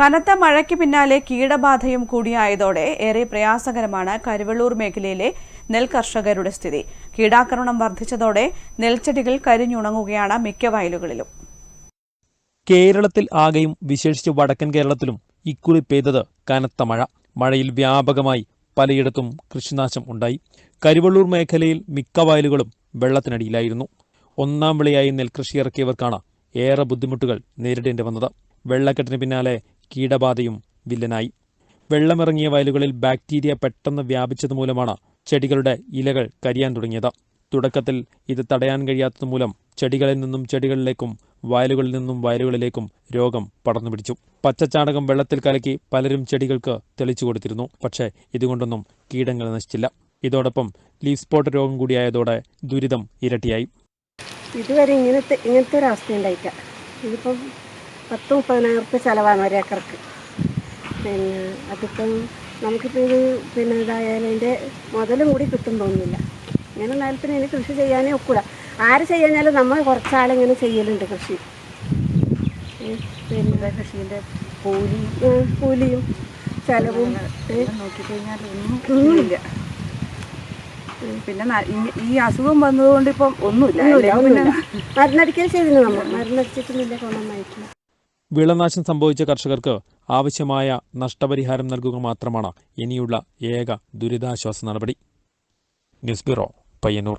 കനത്ത മഴയ്ക്ക് പിന്നാലെ കീടബാധയും കൂടിയായതോടെ ഏറെ പ്രയാസകരമാണ് കരുവള്ളൂർ മേഖലയിലെ നെൽ കർഷകരുടെ സ്ഥിതി. കീടാക്രമണം വർദ്ധിച്ചതോടെ നെൽച്ചെടികൾ കരിഞ്ഞുണങ്ങുകയാണ് മിക്ക വയലുകളിലും. കേരളത്തിൽ ആകെയും വിശേഷിച്ച് വടക്കൻ കേരളത്തിലും ഇക്കുറി പെയ്തത് കനത്ത മഴ. മഴയിൽ വ്യാപകമായി പലയിടത്തും കൃഷിനാശം ഉണ്ടായി. കരുവള്ളൂർ മേഖലയിൽ മിക്ക വയലുകളും വെള്ളത്തിനടിയിലായിരുന്നു. ഒന്നാം വിളയായി നെൽകൃഷി ഇറക്കിയവർക്കാണ് ഏറെ ബുദ്ധിമുട്ടുകൾ നേരിടേണ്ടി വന്നത്. വെള്ളക്കെട്ടിന് പിന്നാലെ കീടബാധയും വില്ലനായി. വെള്ളമിറങ്ങിയ വയലുകളിൽ ബാക്ടീരിയ പെട്ടെന്ന് വ്യാപിച്ചതുമൂലമാണ് ചെടികളുടെ ഇലകൾ കരിയാൻ തുടങ്ങിയത്. തുടക്കത്തിൽ ഇത് തടയാൻ കഴിയാത്തതുമൂലം ചെടികളിൽ നിന്നും ചെടികളിലേക്കും വയലുകളിൽ നിന്നും വയലുകളിലേക്കും രോഗം പടർന്നു പിടിച്ചു പച്ചച്ചാണകം വെള്ളത്തിൽ കലക്കി പലരും ചെടികൾക്ക് തെളിച്ചു കൊടുത്തിരുന്നു. പക്ഷേ ഇതുകൊണ്ടൊന്നും കീടങ്ങൾ നശിച്ചില്ല. ഇതോടൊപ്പം ലീഫ് സ്പോട്ട് രോഗം കൂടിയായതോടെ ദുരിതം ഇരട്ടിയായി. ഇതുവരെ ഇങ്ങനത്തെ ഇങ്ങനത്തെ ഒരു അവസ്ഥ ഉണ്ടായിട്ടില്ല. ഇതിപ്പം പത്ത് മുപ്പതിനായിരം റുപ്യ ചിലവാണ് ഒരേക്കർക്ക്. പിന്നെ അതിപ്പം നമുക്കിപ്പോൾ ഇത് പിന്നെ ഇതായാലും അതിന്റെ മുതലും കൂടി കിട്ടും തോന്നുന്നില്ല. ഇങ്ങനെ നേരത്തിന് ഇനി കൃഷി ചെയ്യാനേ ഒക്കില്ല ആര് ചെയ്യാഞ്ഞാലും നമ്മൾ കുറച്ചാളിങ്ങനെ ചെയ്യലുണ്ട് കൃഷി. പിന്നെ കൃഷീന്റെ കൂലി കൂലിയും ചിലവും നോക്കിക്കഴിഞ്ഞാൽ പിന്നെ ഈ- അസുഖം വന്നതുകൊണ്ട് ഇപ്പം ഒന്നുമില്ല. മരുന്നടിക്കാൻ ചെയ്തിരുന്നു നമ്മൾ. മരുന്നടിച്ചിട്ടൊന്നുമില്ല ഗുണമായിട്ടില്ല വിളനാശം സംഭവിച്ച കർഷകർക്ക് ആവശ്യമായ നഷ്ടപരിഹാരം നൽകുക മാത്രമാണ് ഇനിയുള്ള ഏക ദുരിതാശ്വാസ നടപടി. News bureau Payyanur.